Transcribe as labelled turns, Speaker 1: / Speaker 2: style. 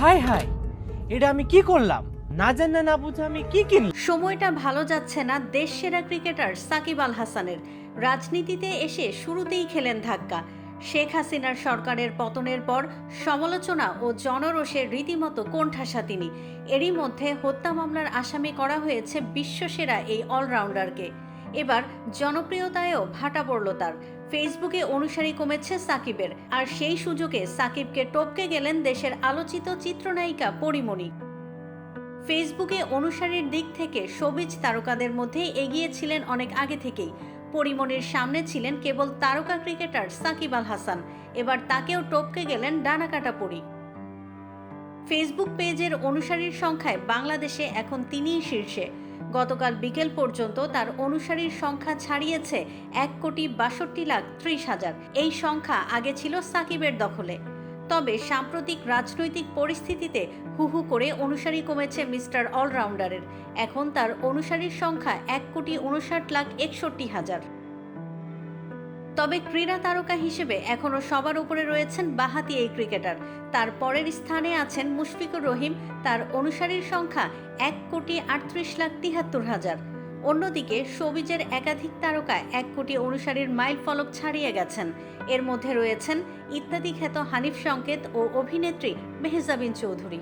Speaker 1: হায় হায় এটা আমি কি করলাম? না জানা না বুঝে আমি কি কিনলাম?
Speaker 2: সময়টা ভালো যাচ্ছে না দেশ সেরা ক্রিকেটার সাকিব আল হাসানের। রাজনীতিতে এসে শুরুতেই খেলেন ধাক্কা। শেখ হাসিনার সরকারের পতনের পর সমালোচনা ও জনরোষের রীতিমতো কোণঠাসা তিনি। এরই মধ্যে হত্যা মামলার আসামি করা হয়েছে বিশ্বসেরা এই অলরাউন্ডারকে। এবার জনপ্রিয়তায়ও ভাটা পড়ল তার। ফেসবুকে অনুসারী কমেছে সাকিবের, আর সেই সুযোগে সাকিবকে টপকে গেলেন দেশের আলোচিত চিত্রনায়িকা পরিমণি। ফেসবুকে অনুসারীর দিক থেকে সবিজ তারকাদের মধ্যে এগিয়ে ছিলেন অনেক আগে থেকেই। পরিমণির সামনে ছিলেন কেবল তারকা ক্রিকেটার সাকিব আল হাসান, এবার তাকেও টপকে গেলেন ডানাকাটা পরি। ফেসবুক পেজের অনুসারীর সংখ্যায় বাংলাদেশে এখন তিনিই শীর্ষে। গতকাল বিকেল পর্যন্ত তার অনুসারীর সংখ্যা ছাড়িয়েছে এক কোটি বাষট্টি লাখ ত্রিশ হাজার। এই সংখ্যা আগে ছিল সাকিবের দখলে। তবে সাম্প্রতিক রাজনৈতিক পরিস্থিতিতে হু হু করে অনুসারী কমেছে মিস্টার অলরাউন্ডারের। এখন তার অনুসারীর সংখ্যা এক কোটি উনষাট লাখ একষট্টি হাজার। তবে ক্রীড়া তারকা হিসেবে এখনও সবার উপরে রয়েছেন বাহাতি এই ক্রিকেটার। তার পরের স্থানে আছেন মুশফিকুর রহিম। তার অনুসারীর সংখ্যা এক কোটি আটত্রিশ লাখ তিহাত্তর হাজার। অন্যদিকে সবিজের একাধিক তারকা এক কোটি অনুসারীর মাইল ফলক ছাড়িয়ে গেছেন। এর মধ্যে রয়েছেন ইত্যাদি খ্যাত হানিফ সংকেত ও অভিনেত্রী মেহজাবিন চৌধুরী।